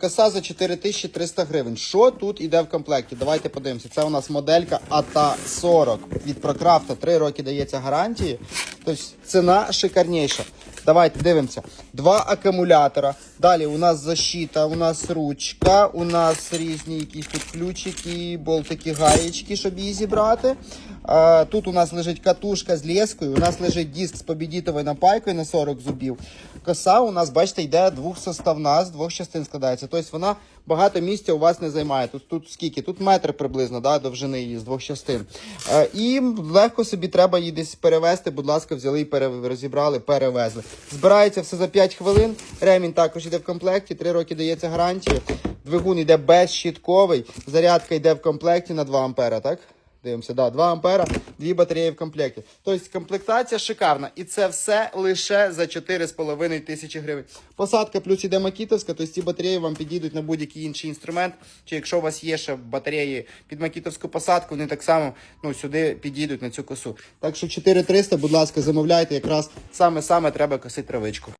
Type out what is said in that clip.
Коса за 4300 гривень. Що тут іде в комплекті? Давайте подивимося. Це у нас моделька АТА 40 від Прокрафта. 3 роки дається гарантії. Тобто ціна шикарніша. Давайте дивимося. Два акумулятора. Далі у нас защита, у нас ручка, у нас різні якісь тут ключики, болтики, гаєчки, щоб її зібрати. А, тут у нас лежить катушка з лескою, у нас лежить диск з побідітовою напайкою на 40 зубів. Коса у нас, бачите, йде двохсоставна, з двох частин складається. Тобто вона багато місця у вас не займає. Тут, тут скільки? Тут метр приблизно да, довжини її з двох частин. Е, і легко собі треба її десь перевезти. Будь ласка, взяли і пере... розібрали, перевезли. Збирається все за 5 хвилин. Ремінь також йде в комплекті, 3 роки дається гарантія. Двигун йде безщітковий, зарядка йде в комплекті на 2 ампера, так? Дивимося, да, 2 ампера, дві батареї в комплекті. Тобто комплектація шикарна. І це все лише за 4,5 тисячі гривень. Посадка плюс іде макітовська, тобто ці батареї вам підійдуть на будь-який інший інструмент. Чи якщо у вас є ще батареї під макітовську посадку, вони так само ну, сюди підійдуть на цю косу. Так що 4300, будь ласка, замовляйте, якраз саме-саме треба косити травичку.